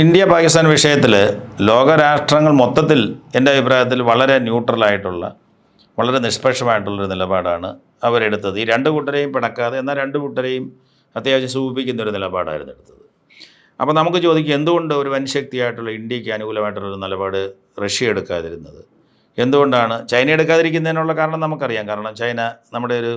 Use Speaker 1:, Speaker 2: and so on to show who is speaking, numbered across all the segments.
Speaker 1: India Pakistan വിഷയത്തിൽ ലോകരാഷ്ട്രങ്ങൾ മൊത്തത്തിൽ എന്റെ അഭിപ്രായത്തിൽ വളരെ ന്യൂട്രലായിട്ടുള്ള വളരെ നിഷ്പക്ഷമായിട്ടുള്ളൊരു നിലപാടാണ് അവരെടുത്തത്. ഈ രണ്ട് കൂട്ടരെയും പിണക്കാതെ എന്നാൽ രണ്ട് കൂട്ടരെയും അത്യാവശ്യം സൂചിപ്പിക്കുന്ന ഒരു നിലപാടായിരുന്നു എടുത്തത്. അപ്പോൾ നമുക്ക് ചോദിക്കുക എന്തുകൊണ്ട് ഒരു വൻശക്തിയായിട്ടുള്ള ഇന്ത്യയ്ക്ക് അനുകൂലമായിട്ടുള്ളൊരു നിലപാട് റഷ്യ എടുക്കാതിരുന്നത്? എന്തുകൊണ്ടാണ്? ചൈന എടുക്കാതിരിക്കുന്നതിനുള്ള കാരണം നമുക്കറിയാം. കാരണം ചൈന നമ്മുടെ ഒരു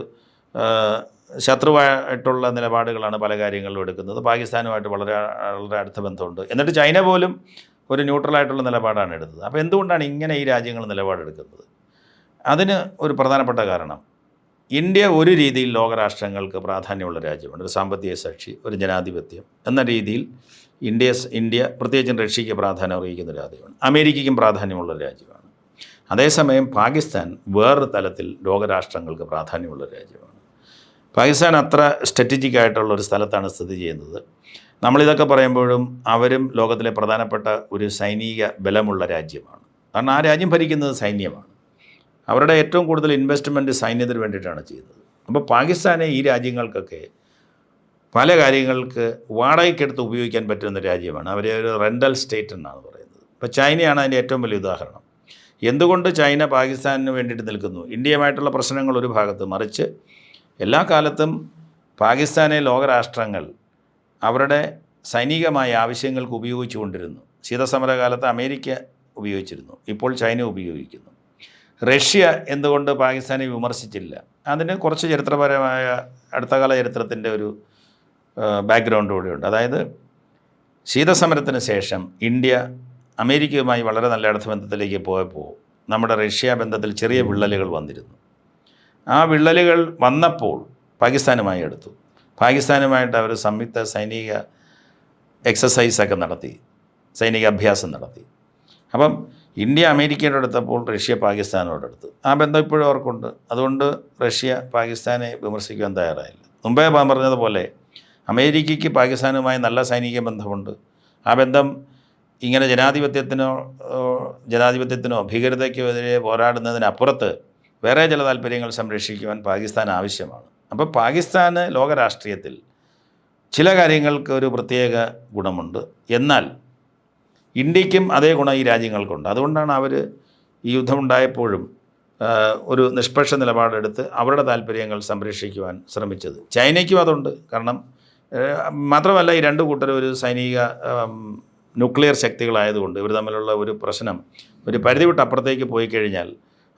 Speaker 1: ശത്രുവായിട്ടുള്ള നിലപാടുകളാണ് പല കാര്യങ്ങളിലും എടുക്കുന്നത്. പാകിസ്ഥാനുമായിട്ട് വളരെ വളരെ അടുത്ത ബന്ധമുണ്ട്. എന്നിട്ട് ചൈന പോലും ഒരു ന്യൂട്രലായിട്ടുള്ള നിലപാടാണ് എടുത്തത്. അപ്പോൾ എന്തുകൊണ്ടാണ് ഇങ്ങനെ ഈ രാജ്യങ്ങൾ നിലപാടെടുക്കുന്നത്? അതിന് ഒരു പ്രധാനപ്പെട്ട കാരണം. ഇന്ത്യ ഒരു രീതിയിൽ ലോകരാഷ്ട്രങ്ങൾക്ക് പ്രാധാന്യമുള്ള രാജ്യമാണ്. ഒരു സാമ്പത്തിക സാക്ഷി ഒരു ജനാധിപത്യം എന്ന രീതിയിൽ ഇന്ത്യ ഇന്ത്യ പ്രത്യേകിച്ചും റഷ്യയ്ക്ക് പ്രാധാന്യം അറിയിക്കുന്ന രാജ്യമാണ്. അമേരിക്കയ്ക്കും പ്രാധാന്യമുള്ള രാജ്യമാണ്. അതേസമയം പാകിസ്ഥാൻ വേറൊരു തലത്തിൽ ലോകരാഷ്ട്രങ്ങൾക്ക് പ്രാധാന്യമുള്ള രാജ്യമാണ്. പാകിസ്ഥാൻ അത്ര സ്ട്രാറ്റജിക് ആയിട്ടുള്ള ഒരു സ്ഥലത്താണ് സ്ഥിതി ചെയ്യുന്നത്. നമ്മളിതൊക്കെ പറയുമ്പോഴും അവരും ലോകത്തിലെ പ്രധാനപ്പെട്ട ഒരു സൈനിക ബലമുള്ള രാജ്യമാണ്. കാരണം ആ രാജ്യം ഭരിക്കുന്നത് സൈന്യമാണ്. അവരുടെ ഏറ്റവും കൂടുതൽ ഇൻവെസ്റ്റ്മെന്റ് സൈന്യത്തിന് വേണ്ടിയിട്ടാണ് ചെയ്യുന്നത്. അപ്പോൾ പാകിസ്ഥാനെ ഈ രാജ്യങ്ങൾക്കൊക്കെ പല കാര്യങ്ങൾക്ക് വാടകയ്ക്കെടുത്ത് ഉപയോഗിക്കാൻ പറ്റുന്ന രാജ്യമാണ്. അവരെ ഒരു റെന്റൽ സ്റ്റേറ്റ് എന്നാണ് പറയുന്നത്. ഇപ്പോൾ ചൈനയാണ് അതിന്റെ ഏറ്റവും വലിയ ഉദാഹരണം. എന്തുകൊണ്ട് ചൈന പാകിസ്ഥാനിന് വേണ്ടിയിട്ട് നിൽക്കുന്നു? ഇന്ത്യയുമായിട്ടുള്ള പ്രശ്നങ്ങൾ ഒരു ഭാഗത്ത് മറിച്ച് എല്ലാ കാലത്തും പാകിസ്ഥാനെ ലോകരാഷ്ട്രങ്ങൾ അവരുടെ സൈനികമായ ആവശ്യങ്ങൾക്ക് ഉപയോഗിച്ചുകൊണ്ടിരുന്നു. ശീതസമരകാലത്ത് അമേരിക്ക ഉപയോഗിച്ചിരുന്നു. ഇപ്പോൾ ചൈന ഉപയോഗിക്കുന്നു. റഷ്യ എന്തുകൊണ്ട് പാകിസ്ഥാനെ വിമർശിച്ചില്ല? അതിന് കുറച്ച് ചരിത്രപരമായ അടുത്തകാല ചരിത്രത്തിന്റെ ഒരു ബാക്ക്ഗ്രൗണ്ട് കൂടെയുണ്ട് അതായത് ശീതസമരത്തിന് ശേഷം ഇന്ത്യ അമേരിക്കയുമായി വളരെ നല്ല അടുത്ത ബന്ധത്തിലേക്ക് പോയപ്പോൾ നമ്മുടെ റഷ്യ ബന്ധത്തിൽ ചെറിയ വിള്ളലുകൾ വന്നിരുന്നു. ആ വിള്ളലുകൾ വന്നപ്പോൾ പാകിസ്ഥാനുമായി എടുത്തു. പാകിസ്ഥാനുമായിട്ട് അവർ സംയുക്ത സൈനിക എക്സസൈസൊക്കെ നടത്തി സൈനിക അഭ്യാസം നടത്തി. അപ്പം ഇന്ത്യ അമേരിക്കയുടെ അടുത്തപ്പോൾ റഷ്യ പാകിസ്ഥാനോട് അടുത്ത് ആ ബന്ധം ഇപ്പോഴും അവർക്കുണ്ട്. അതുകൊണ്ട് റഷ്യ പാകിസ്ഥാനെ വിമർശിക്കുവാൻ തയ്യാറായില്ല. മുമ്പേ പറഞ്ഞതുപോലെ അമേരിക്കയ്ക്ക് പാകിസ്ഥാനുമായി നല്ല സൈനിക ബന്ധമുണ്ട്. ആ ബന്ധം ഇങ്ങനെ ജനാധിപത്യത്തിനോ ജനാധിപത്യത്തിനോ ഭീകരതയ്ക്കോ എതിരെ പോരാടുന്നതിനപ്പുറത്ത് വേറെ ചില താല്പര്യങ്ങൾ സംരക്ഷിക്കുവാൻ പാകിസ്ഥാൻ ആവശ്യമാണ്. അപ്പോൾ പാകിസ്ഥാന് ലോകരാഷ്ട്രീയത്തിൽ ചില കാര്യങ്ങൾക്ക് ഒരു പ്രത്യേക ഗുണമുണ്ട്. എന്നാൽ ഇന്ത്യക്കും അതേ ഗുണം ഈ രാജ്യങ്ങൾക്കുണ്ട്. അതുകൊണ്ടാണ് അവർ ഈ യുദ്ധമുണ്ടായപ്പോഴും ഒരു നിഷ്പക്ഷ നിലപാടെടുത്ത് അവരുടെ താല്പര്യങ്ങൾ സംരക്ഷിക്കുവാൻ ശ്രമിച്ചത്. ചൈനയ്ക്കും അതുണ്ട്. കാരണം മാത്രമല്ല ഈ രണ്ട് കൂട്ടരും ഒരു സൈനിക ന്യൂക്ലിയർ ശക്തികളായതുകൊണ്ട് ഇവർ തമ്മിലുള്ള ഒരു പ്രശ്നം ഒരു പരിധി വിട്ട് അപ്പുറത്തേക്ക് പോയി കഴിഞ്ഞാൽ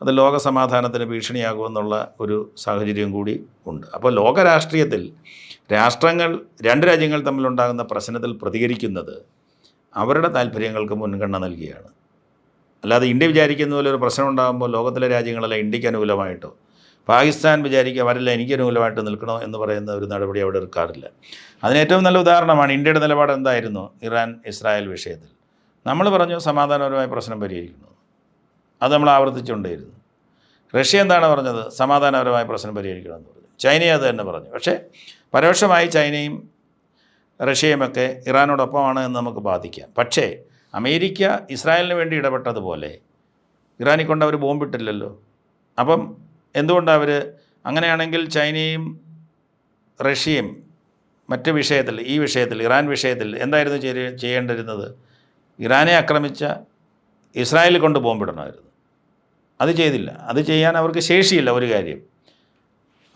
Speaker 1: അത് ലോക സമാധാനത്തിന് ഭീഷണിയാകുമെന്നുള്ള ഒരു സാഹചര്യം കൂടി ഉണ്ട്. അപ്പോൾ ലോകരാഷ്ട്രീയത്തിൽ രാഷ്ട്രങ്ങൾ രണ്ട് രാജ്യങ്ങൾ തമ്മിലുണ്ടാകുന്ന പ്രശ്നത്തിൽ പ്രതികരിക്കുന്നത് അവരുടെ താല്പര്യങ്ങൾക്ക് മുൻഗണന നൽകിയാണ്. അല്ലാതെ ഇന്ത്യ വിചാരിക്കുന്ന പോലെ ഒരു പ്രശ്നം ഉണ്ടാകുമ്പോൾ ലോകത്തിലെ രാജ്യങ്ങളല്ല ഇന്ത്യയ്ക്ക് അനുകൂലമായിട്ടോ പാകിസ്ഥാൻ വിചാരിക്കുക അവരല്ല എനിക്ക് അനുകൂലമായിട്ട് നിൽക്കണോ എന്ന് പറയുന്ന ഒരു നടപടി അവിടെ എടുക്കാറില്ല. അതിന് ഏറ്റവും നല്ല ഉദാഹരണമാണ് ഇന്ത്യയുടെ നിലപാട് എന്തായിരുന്നു? ഇറാൻ ഇസ്രായേൽ വിഷയത്തിൽ. നമ്മൾ പറഞ്ഞു സമാധാനപരമായ പ്രശ്നം പരിഹരിക്കുന്നു. അത് നമ്മൾ ആവർത്തിച്ചുകൊണ്ടേയിരുന്നു. റഷ്യ എന്താണ് പറഞ്ഞത്? സമാധാനപരമായ പ്രശ്നം പരിഹരിക്കണമെന്ന് പറഞ്ഞു. ചൈനയും അത് തന്നെ പറഞ്ഞു. പക്ഷേ പരോക്ഷമായി ചൈനയും റഷ്യയുമൊക്കെ ഇറാനോടൊപ്പമാണ് എന്ന് നമുക്ക് ബാധിക്കാം പക്ഷേ അമേരിക്ക ഇസ്രായേലിന് വേണ്ടി ഇടപെട്ടതുപോലെ ഇറാനിൽ കൊണ്ട് അവർ ബോംബിട്ടില്ലല്ലോ. അപ്പം എന്തുകൊണ്ടാണ് അവർ അങ്ങനെയാണെങ്കിൽ ചൈനയും റഷ്യയും മറ്റ് വിഷയത്തിൽ ഈ വിഷയത്തിൽ ഇറാൻ വിഷയത്തിൽ എന്തായിരുന്നു ചെയ്യ- ചെയ്യേണ്ടിരുന്നത് ഇറാനെ ആക്രമിച്ച ഇസ്രായേലിൽ കൊണ്ട് ബോംബിടണമായിരുന്നു. അത് ചെയ്തില്ല. അത് ചെയ്യാൻ അവർക്ക് ശേഷിയില്ല ഒരു കാര്യം.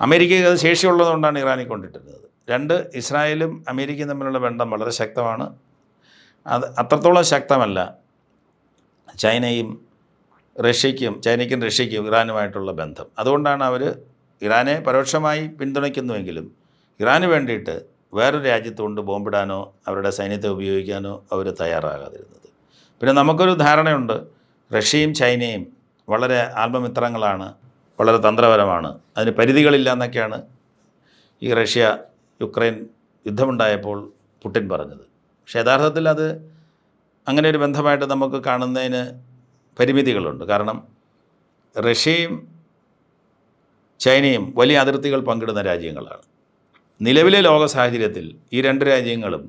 Speaker 1: അമേരിക്കയ്ക്ക് അത് ശേഷിയുള്ളതുകൊണ്ടാണ് ഇറാനിൽ കൊണ്ടിട്ടിരുന്നത് രണ്ട് ഇസ്രായേലും അമേരിക്കയും തമ്മിലുള്ള ബന്ധം വളരെ ശക്തമാണ്. അത് അത്രത്തോളം ശക്തമല്ല. ചൈനയും റഷ്യയ്ക്കും ചൈനയ്ക്കും റഷ്യയ്ക്കും ഇറാനുമായിട്ടുള്ള ബന്ധം. അതുകൊണ്ടാണ് അവർ ഇറാനെ പരോക്ഷമായി പിന്തുണയ്ക്കുന്നുവെങ്കിലും ഇറാന് വേണ്ടിയിട്ട് വേറൊരു രാജ്യത്ത് കൊണ്ട് ബോംബിടാനോ അവരുടെ സൈന്യത്തെ ഉപയോഗിക്കാനോ അവർ തയ്യാറാകാതിരുന്നത്. പിന്നെ നമുക്കൊരു ധാരണയുണ്ട്. റഷ്യയും ചൈനയും വളരെ ആത്മമിത്രങ്ങളാണ് വളരെ തന്ത്രപരമാണ്. അതിന് പരിധികളില്ല എന്നൊക്കെയാണ് ഈ റഷ്യ യുക്രൈൻ യുദ്ധമുണ്ടായപ്പോൾ പുടിൻ പറഞ്ഞത്. പക്ഷേ യഥാർത്ഥത്തിൽ അത് അങ്ങനെ ഒരു ബന്ധമായിട്ട് നമുക്ക് കാണുന്നതിന് പരിമിതികളുണ്ട്. കാരണം റഷ്യയും ചൈനയും വലിയ അതിർത്തികൾ പങ്കിടുന്ന രാജ്യങ്ങളാണ്. നിലവിലെ ലോക സാഹചര്യത്തിൽ ഈ രണ്ട് രാജ്യങ്ങളും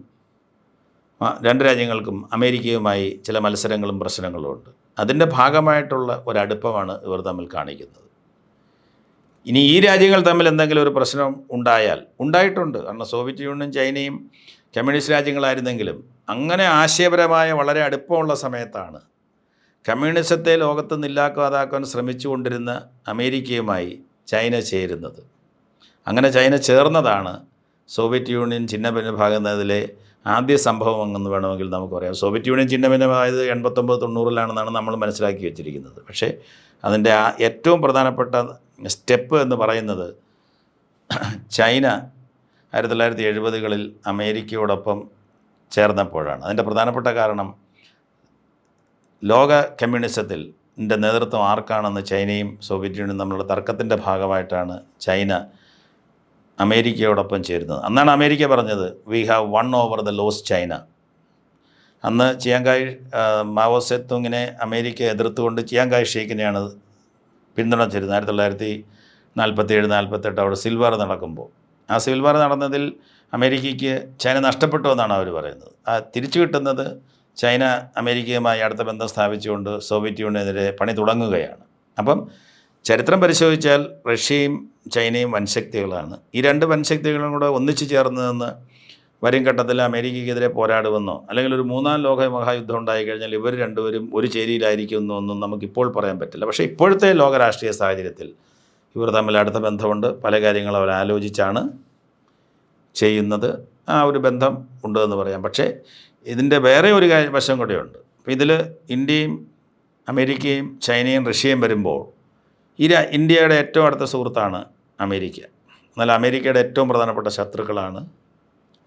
Speaker 1: രണ്ട് രാജ്യങ്ങൾക്കും അമേരിക്കയുമായി ചില മത്സരങ്ങളും പ്രശ്നങ്ങളും ഉണ്ട് അതിന്റെ ഭാഗമായിട്ടുള്ള ഒരടുപ്പമാണ് ഇവർ തമ്മിൽ കാണിക്കുന്നത്. ഇനി ഈ രാജ്യങ്ങൾ തമ്മിൽ എന്തെങ്കിലും ഒരു പ്രശ്നം ഉണ്ടായാൽ ഉണ്ടായിട്ടുണ്ട്. കാരണം സോവിയറ്റ് യൂണിയനും ചൈനയും കമ്മ്യൂണിസ്റ്റ് രാജ്യങ്ങളായിരുന്നെങ്കിലും അങ്ങനെ ആശയപരമായ വളരെ അടുപ്പമുള്ള സമയത്താണ് കമ്മ്യൂണിസത്തെ ലോകത്ത് നില്ലാക്കാതാക്കാൻ ശ്രമിച്ചുകൊണ്ടിരുന്ന അമേരിക്കയുമായി ചൈന ചേരുന്നത്. അങ്ങനെ ചൈന ചേർന്നതാണ് സോവിയറ്റ് യൂണിയൻ ഛിന്നഭിന്നമാകുന്നതിലെ ആദ്യ സംഭവം എന്ന് വേണമെങ്കിൽ നമുക്ക് പറയാം. സോവിയറ്റ് യൂണിയൻ ചിഹ്നഭിന്നമായത് എൺപത്തൊമ്പത് തൊണ്ണൂറിലാണെന്നാണ് നമ്മൾ മനസ്സിലാക്കി വെച്ചിരിക്കുന്നത്. പക്ഷേ അതിന്റെ ആ ഏറ്റവും പ്രധാനപ്പെട്ട സ്റ്റെപ്പ് എന്ന് പറയുന്നത് ചൈന ആയിരത്തി തൊള്ളായിരത്തി എഴുപതുകളിൽ അമേരിക്കയോടൊപ്പം ചേർന്നപ്പോഴാണ്. അതിന്റെ പ്രധാനപ്പെട്ട കാരണം ലോക കമ്മ്യൂണിസത്തിൽ നേതൃത്വം ആർക്കാണെന്ന് ചൈനയും സോവിയറ്റ് യൂണിയനും തമ്മിലുള്ള തർക്കത്തിന്റെ ഭാഗമായിട്ടാണ് ചൈന അമേരിക്കയോടൊപ്പം ചേരുന്നത്. അന്നാണ് അമേരിക്ക പറഞ്ഞത് we have won over the loss China അന്ന് ചിയാങ്കായ് മാവോസെത്തുങ്ങിനെ മാവോ സെത്തുങ്ങിനെ അമേരിക്ക എതിർത്തുകൊണ്ട് ചിയാങ്കായ് ഷെയ്ഖിനെയാണ് പിന്തുണച്ചിരുന്നത് ആയിരത്തി തൊള്ളായിരത്തി നാൽപ്പത്തി ഏഴ് നാൽപ്പത്തെട്ട് അവിടെ സിൽവർ നടക്കുമ്പോൾ. ആ സിൽവർ നടന്നതിൽ അമേരിക്കയ്ക്ക് ചൈന നഷ്ടപ്പെട്ടു എന്നാണ് അവർ പറയുന്നത്. ആ തിരിച്ചു കിട്ടുന്നത് ചൈന അമേരിക്കയുമായി അടുത്ത ബന്ധം സ്ഥാപിച്ചുകൊണ്ട് സോവിയറ്റ് യൂണിയനെതിരെ പണി തുടങ്ങുകയാണ്. അപ്പം ചരിത്രം പരിശോധിച്ചാൽ റഷ്യയും ചൈനയും വൻശക്തികളാണ്. ഈ രണ്ട് വൻശക്തികളും കൂടെ ഒന്നിച്ചു ചേർന്ന് നിന്ന് വരും ഘട്ടത്തിൽ അമേരിക്കയ്ക്കെതിരെ പോരാടുമെന്നോ അല്ലെങ്കിൽ ഒരു മൂന്നാം ലോക മഹായുദ്ധം ഉണ്ടായി കഴിഞ്ഞാൽ ഇവർ രണ്ടുപേരും ഒരു ചേരിയിലായിരിക്കുമെന്നോ ഒന്നും നമുക്കിപ്പോൾ പറയാൻ പറ്റില്ല. പക്ഷേ ഇപ്പോഴത്തെ ലോക രാഷ്ട്രീയ സാഹചര്യത്തിൽ ഇവർ തമ്മിൽ അടുത്ത ബന്ധമുണ്ട്. പല കാര്യങ്ങളും അവർ ആലോചിച്ചാണ് ചെയ്യുന്നത്. ആ ഒരു ബന്ധം ഉണ്ട് എന്ന് പറയാം. പക്ഷേ ഇതിന്റെ വേറെ ഒരു കാര്യം വശം കൂടെയുണ്ട്. അപ്പോൾ ഇതിൽ ഇന്ത്യയും അമേരിക്കയും ചൈനയും റഷ്യയും വരുമ്പോൾ ഈ ഇന്ത്യയുടെ ഏറ്റവും അടുത്ത സുഹൃത്താണ് അമേരിക്ക. എന്നാൽ അമേരിക്കയുടെ ഏറ്റവും പ്രധാനപ്പെട്ട ശത്രുക്കളാണ്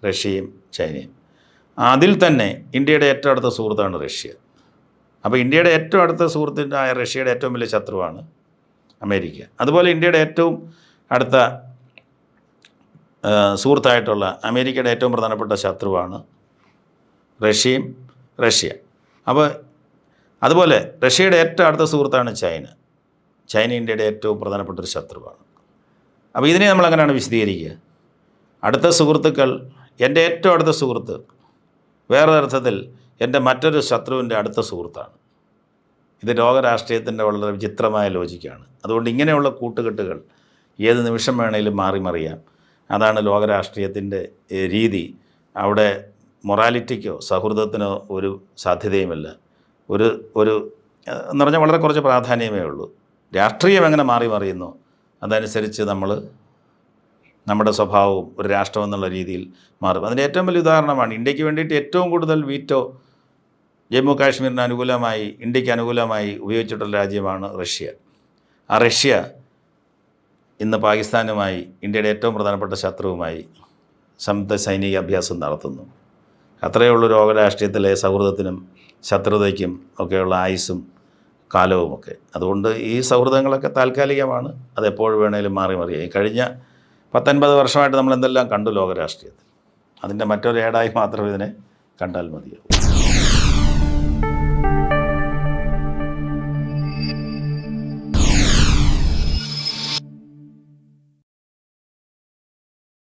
Speaker 1: റഷ്യയും ചൈനയും. അതിൽ തന്നെ ഇന്ത്യയുടെ ഏറ്റവും അടുത്ത സുഹൃത്താണ് റഷ്യ. അപ്പോൾ ഇന്ത്യയുടെ ഏറ്റവും അടുത്ത സുഹൃത്തിനായ റഷ്യയുടെ ഏറ്റവും വലിയ ശത്രുവാണ് അമേരിക്ക. അതുപോലെ ഇന്ത്യയുടെ ഏറ്റവും അടുത്ത സുഹൃത്തായിട്ടുള്ള അമേരിക്കയുടെ ഏറ്റവും പ്രധാനപ്പെട്ട ശത്രുവാണ് റഷ്യയും റഷ്യ. അപ്പോൾ അതുപോലെ റഷ്യയുടെ ഏറ്റവും അടുത്ത സുഹൃത്താണ് ചൈന. ചൈന ഇന്ത്യയുടെ ഏറ്റവും പ്രധാനപ്പെട്ട ഒരു ശത്രുവാണ്. അപ്പോൾ ഇതിനെ നമ്മൾ അങ്ങനെയാണ് വിശദീകരിക്കുക? അടുത്ത സുഹൃത്തുക്കൾ എന്റെ ഏറ്റവും അടുത്ത സുഹൃത്ത് വേറെ അർത്ഥത്തിൽ എന്റെ മറ്റൊരു ശത്രുവിന്റെ അടുത്ത സുഹൃത്താണ്. ഇത് ലോകരാഷ്ട്രീയത്തിന്റെ വളരെ വിചിത്രമായ ലോജിക്കാണ്. അതുകൊണ്ട് ഇങ്ങനെയുള്ള കൂട്ടുകെട്ടുകൾ ഏത് നിമിഷം വേണേലും മാറി മറിയാം. അതാണ് ലോകരാഷ്ട്രീയത്തിന്റെ രീതി. അവിടെ മൊറാലിറ്റിക്കോ സൗഹൃദത്തിനോ ഒരു സാധ്യതയുമില്ല. ഒരു ഒരു എന്ന് പറഞ്ഞാൽ വളരെ കുറച്ച് പ്രാധാന്യമേ ഉള്ളൂ. രാഷ്ട്രീയം എങ്ങനെ മാറി മറിയുന്നു. അതനുസരിച്ച് നമ്മൾ നമ്മുടെ സ്വഭാവവും ഒരു രാഷ്ട്രം എന്നുള്ള രീതിയിൽ മാറും. അതിന്റെ ഏറ്റവും വലിയ ഉദാഹരണമാണ് ഇന്ത്യയ്ക്ക് വേണ്ടിയിട്ട് ഏറ്റവും കൂടുതൽ വീറ്റോ ജമ്മു കാശ്മീരിന് അനുകൂലമായി ഇന്ത്യയ്ക്ക് അനുകൂലമായി ഉപയോഗിച്ചിട്ടുള്ള രാജ്യമാണ് റഷ്യ. ആ റഷ്യ ഇന്ന് പാകിസ്ഥാനുമായി ഇന്ത്യയുടെ ഏറ്റവും പ്രധാനപ്പെട്ട ശത്രുവുമായി സംയുക്ത സൈനിക അഭ്യാസം നടത്തുന്നു. അത്രയേ ഉള്ളൂ ലോകരാഷ്ട്രീയത്തിലെ സൗഹൃദത്തിനും ശത്രുതയ്ക്കും ഒക്കെയുള്ള ആയുസ്സും കാലവുമൊക്കെ. അതുകൊണ്ട് ഈ സൗഹൃദങ്ങളൊക്കെ താൽക്കാലികമാണ്. അത് എപ്പോൾ വേണേലും മാറി മറിയാം ഈ കഴിഞ്ഞ പത്തൊൻപത് വർഷമായിട്ട് നമ്മൾ എന്തെല്ലാം കണ്ടു ലോകരാഷ്ട്രീയത്തിൽ. അതിന്റെ മറ്റൊരു ഏടായി മാത്രം ഇതിനെ കണ്ടാൽ മതിയാവും.